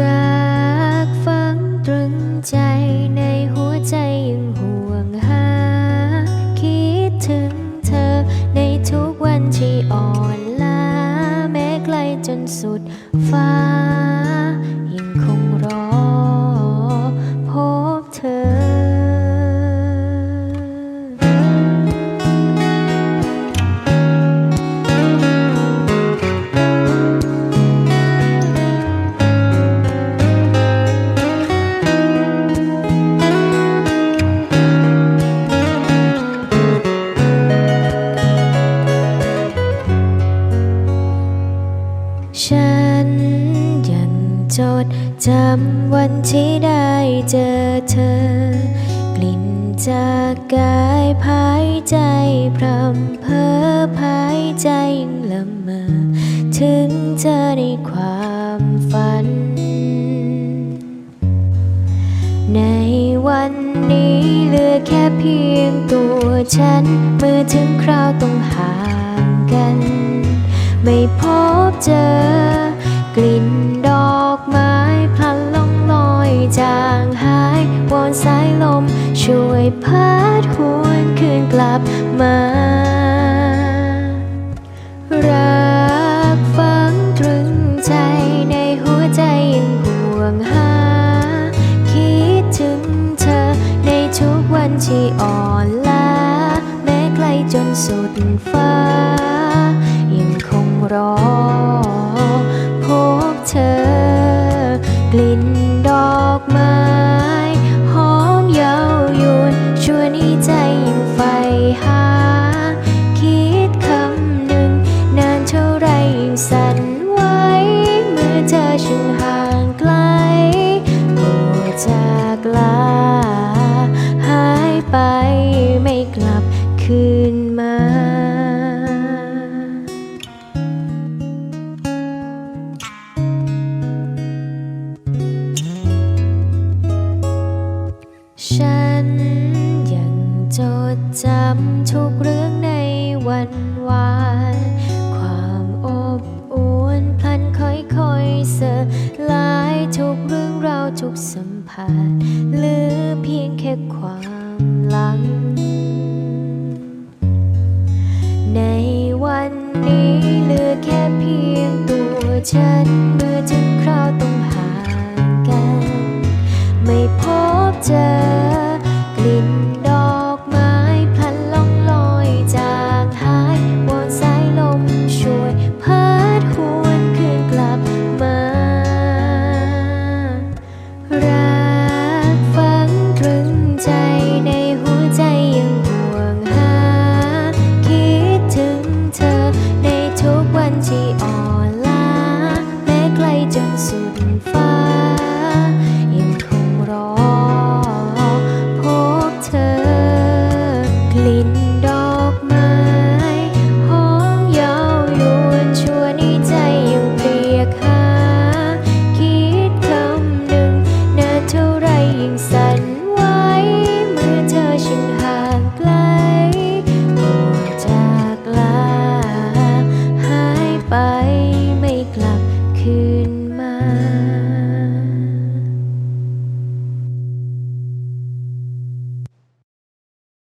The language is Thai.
รักฝังตรึงใจในหัวใจยังห่วงหา คิดถึงเธอในทุกวันที่อ่อนล้าแม้ไกลจนสุดฟ้า ฉันยังจดจำวันที่ได้เจอเธอ กลิ่นจากกายภายใจพรำเพอภายใจยังละเมอถึงเธอในความฝัน ในวันนี้เหลือแค่เพียงตัวฉัน เมื่อถึงคราวต้องห่างกัน ไม่พบเจอ กลิ่นดอกไม้พลันล่องลอยจางหายวอนสายลม ช่วยพัดหวนคืนกลับมา รักฝังตรึงใจในหัวใจยังห่วงหา คิดถึงเธอในทุกวันที่อ่อนล้าแม้ไกลจนสุดฟ้า จากลา หายไปไม่กลับคืนมาฉันยังจดจำทุกเรื่องในวันวาน ความอบอุ่นพลันค่อยๆเสาวทุกสัมผัสเหลือเพียงแค่ความหลัง ในวันนี้เหลือแค่เพียงตัวฉันเมื่อถึง 发。